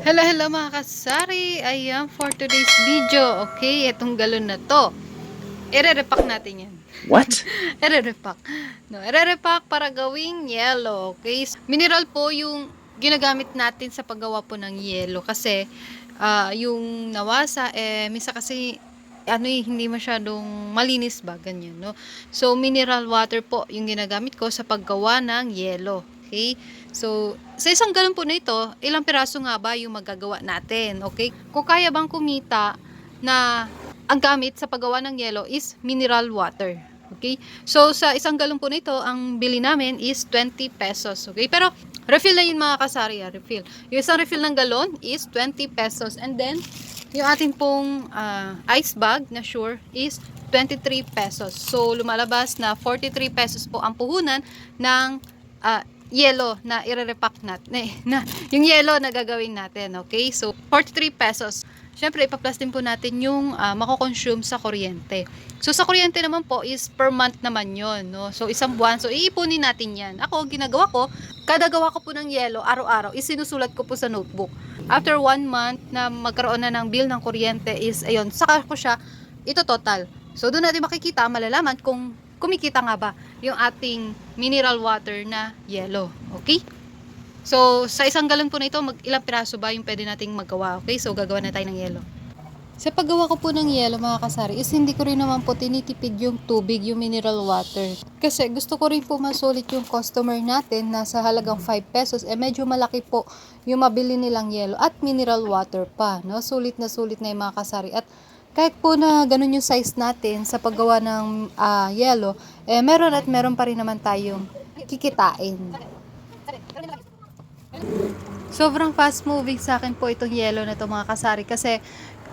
Hello, hello mga kasari. Ayan, for today's video. Okay, itong galon na to. Ire-repack natin yan. What? Ire-repack. No, ire-repack para gawing yellow. Okay? Mineral po yung ginagamit natin sa paggawa po ng yellow. Kasi, ah, yung nawasa, eh, misa kasi, ano eh, hindi masyadong malinis ba, ganyan, no? So, mineral water po yung ginagamit ko sa paggawa ng yellow. Okay? So, sa isang galon po na ito, ilang piraso nga ba yung magagawa natin? Okay? Kung kaya bang kumita na ang gamit sa paggawa ng yellow is mineral water. Okay? So, sa isang galon po nito, ang bili namin is 20 pesos. Okay? Pero, refill na yun mga kasari, ah, refill. Yung isang refill ng galon is 20 pesos. And then, yung ating pong ah, ice bag na sure is 23 pesos. So, lumalabas na 43 pesos po ang puhunan ng ah, yellow na ire-repack natin. Eh, na, yung yellow na gagawin natin. Okay? So, 43 pesos. Siyempre, ipa-plus din po natin yung uh, mako-consume sa kuryente. So, sa kuryente naman po is per month naman yon no? So, isang buwan. So, iipunin natin yan. Ako, ginagawa ko, kada gawa ko po ng yellow, araw-araw, isinusulat ko po sa notebook. After one month na magkaroon na ng bill ng kuryente is, ayun, saka ko siya, ito total. So, doon natin makikita, malalaman kung kumikita nga ba yung ating mineral water na yellow. Okay? So, sa isang galon po na ito, mag, ilang piraso ba yung pwede nating magawa? Okay? So, gagawa na tayo ng yellow. Sa paggawa ko po ng yellow mga kasari, is hindi ko rin naman po tinitipid yung tubig, yung mineral water. Kasi gusto ko rin po masulit yung customer natin na sa halagang 5 pesos, eh medyo malaki po yung mabili nilang yellow at mineral water pa. No? Sulit na sulit na yung mga kasari. At kahit po na ganun yung size natin sa paggawa ng ah, yellow, eh meron at meron pa rin naman tayong kikitain. Sobrang fast moving sa akin po itong yellow na to mga kasari kasi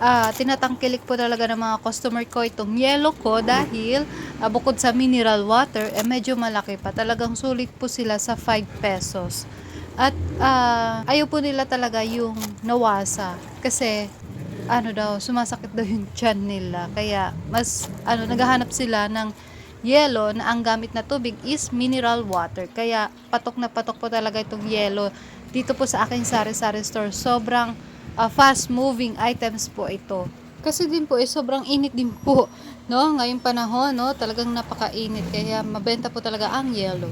ah, tinatangkilik po talaga ng mga customer ko itong yellow ko dahil ah, bukod sa mineral water eh medyo malaki pa talagang sulit po sila sa 5 pesos at ah, ayaw po nila talaga yung nawasa kasi ano daw sumasakit daw yung tiyan nila kaya mas ano naghahanap sila ng yellow na ang gamit na tubig is mineral water. Kaya patok na patok po talaga itong yellow dito po sa aking sari-sari store. Sobrang ah, fast moving items po ito. Kasi din po eh, sobrang init din po. No? Ngayong panahon, no? talagang napakainit. Kaya mabenta po talaga ang yellow.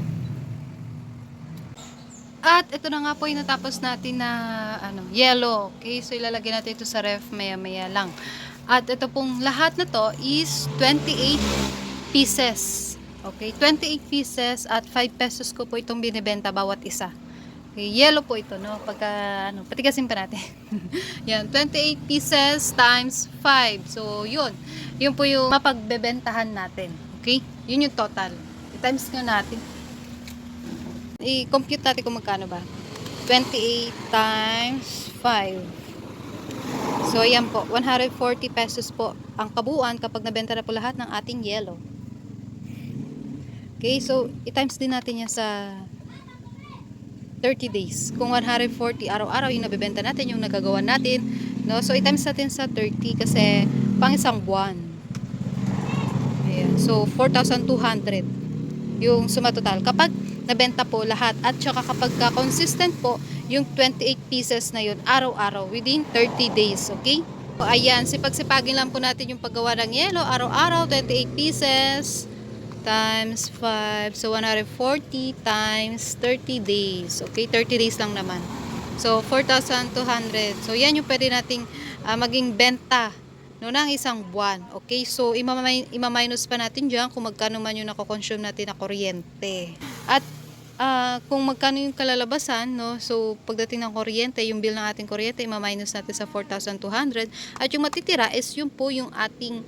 At ito na nga po yung natapos natin na ano, yellow. Okay, so ilalagay natin ito sa ref maya-maya lang. At ito pong lahat na to is 28 pieces. Okay, 28 pieces at 5 pesos ko po itong binibenta bawat isa. Okay, yellow po ito, no? Pagka, ano, patigasin pa natin. yan, 28 pieces times 5. So, yun. Yun po yung mapagbebentahan natin. Okay? Yun yung total. I-times nga natin. I-compute natin kung magkano ba. 28 times 5. So, ayan po. 140 pesos po ang kabuuan kapag nabenta na po lahat ng ating yellow. Okay, so i-times din natin yan sa 30 days. Kung 140 araw-araw yung nabebenta natin, yung nagagawa natin, no? So i-times natin sa 30 kasi pang isang buwan. Ayan. So 4,200 yung suma total. Kapag nabenta po lahat at saka kapag ka consistent po yung 28 pieces na yun araw-araw within 30 days, okay? So, ayan, sipag-sipagin lang po natin yung paggawa ng yellow araw-araw, 28 pieces times 5. So, 140 times 30 days. Okay, 30 days lang naman. So, 4,200. So, yan yung pwede nating ah, maging benta no, ng isang buwan. Okay, so imaminus pa natin dyan kung magkano man yung nakoconsume natin na kuryente. At ah, kung magkano yung kalalabasan, no, so pagdating ng kuryente, yung bill ng ating kuryente, imaminus natin sa 4,200. At yung matitira is yung po yung ating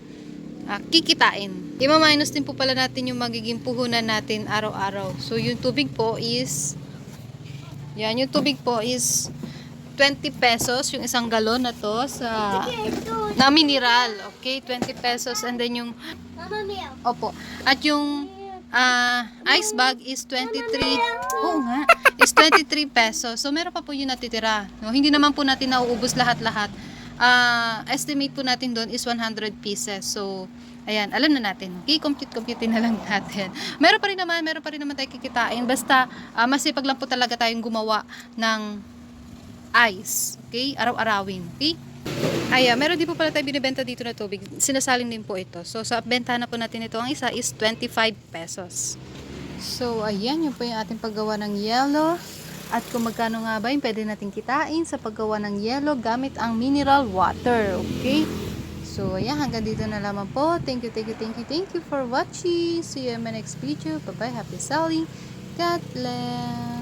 ah, kikitain. Ima-minus din po pala natin yung magiging puhunan natin araw-araw. So, yung tubig po is, yan, yung tubig po is 20 pesos, yung isang galon na to sa, na mineral. Okay, 20 pesos. And then yung, Mama opo, at yung ah, ice bag is 23, oo nga, is 23 pesos. So, meron pa po yung natitira. No? Hindi naman po natin nauubos lahat-lahat. Ah, estimate po natin doon is 100 pieces. So, ayan, alam na natin. Okay, compute-compute na lang natin. Meron pa rin naman, meron pa rin naman tayo kikitain. Basta, ah, masipag lang po talaga tayong gumawa ng ice. Okay? Araw-arawin. Okay? Ay, ah, meron din po pala tayo binibenta dito na tubig. Sinasaling din po ito. So, sa benta na po natin ito, ang isa is 25 pesos. So, ayan, yun po yung ating paggawa ng yellow. At kung magkano nga ba yung pwede natin kitain sa paggawa ng yellow gamit ang mineral water. Okay? So, ayan, hanggang dito na lamang po. Thank you, thank you, thank you, thank you for watching. See you in my next video. Bye-bye. Happy selling. God bless.